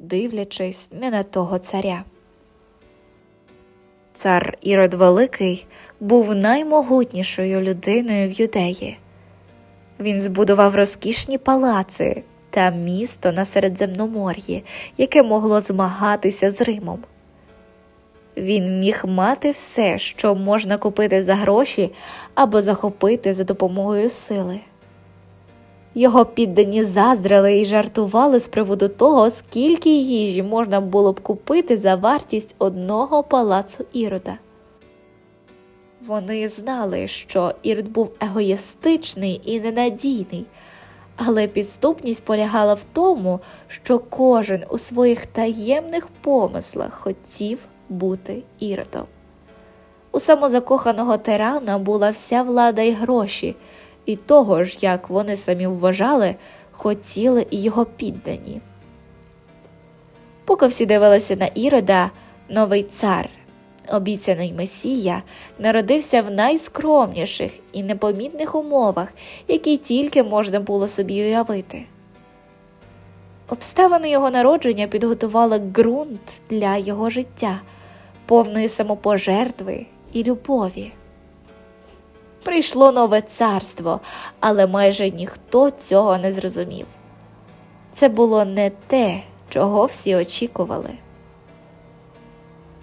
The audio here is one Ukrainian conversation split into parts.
дивлячись не на того царя. Цар Ірод Великий був наймогутнішою людиною в юдеї. Він збудував розкішні палаци та місто на Середземномор'ї, яке могло змагатися з Римом. Він міг мати все, що можна купити за гроші або захопити за допомогою сили. Його піддані заздрили і жартували з приводу того, скільки їжі можна було б купити за вартість одного палацу Ірода. Вони знали, що Ірод був егоїстичний і ненадійний, але підступність полягала в тому, що кожен у своїх таємних помислах хотів бути Іродом. У самозакоханого тирана була вся влада й гроші, і того ж, як вони самі вважали, хотіли і його піддані. Поки всі дивилися на Ірода, новий цар, обіцяний Месія, народився в найскромніших і непомітних умовах, які тільки можна було собі уявити. Обставини його народження підготували ґрунт для його життя, повної самопожертви і любові. Прийшло нове царство, але майже ніхто цього не зрозумів. Це було не те, чого всі очікували.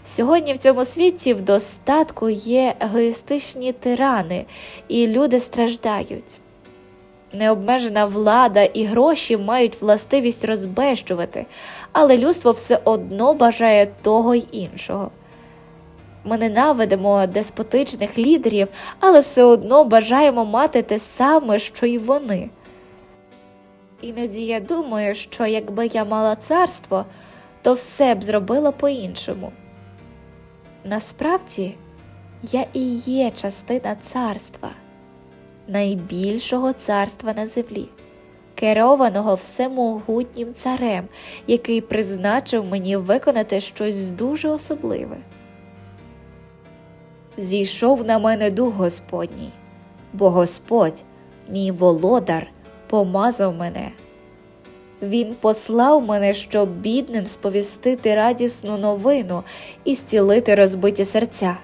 Сьогодні в цьому світі в достатку є егоїстичні тирани, і люди страждають. Необмежена влада і гроші мають властивість розбещувати, але людство все одно бажає того й іншого. Ми ненавидимо деспотичних лідерів, але все одно бажаємо мати те саме, що й вони. Іноді я думаю, що якби я мала царство, то все б зробила по-іншому. Насправді, я і є частина царства, найбільшого царства на землі, керованого всемогутнім царем, який призначив мені виконати щось дуже особливе. Зійшов на мене дух Господній, бо Господь, мій володар, помазав мене. Він послав мене, щоб бідним сповістити радісну новину і зцілити розбиті серця,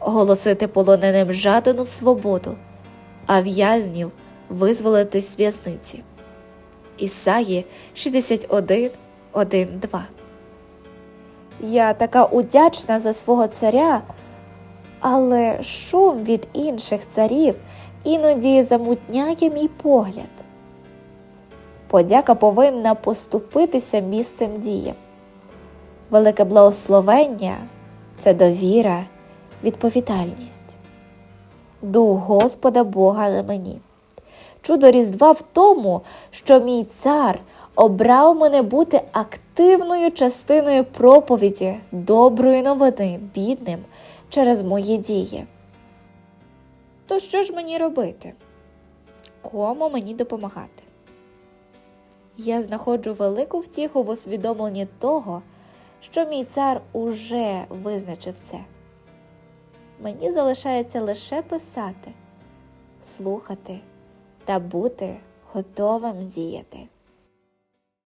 оголосити полоненим жадану свободу, а в'язнів визволити з в'язниці. Ісаї 61, 1, 2 Я така удячна за свого царя, але шум від інших царів іноді замутняє мій погляд. Подяка повинна поступитися місцем дії. Велике благословення це довіра, відповідальність. Дух Господа Бога на мені. Чудо Різдва в тому, що мій цар обрав мене бути активною частиною проповіді доброї новини бідним через мої дії. То що ж мені робити? Кому мені допомагати? Я знаходжу велику втіху в усвідомленні того, що мій цар уже визначив це. Мені залишається лише писати, слухати та бути готовим діяти.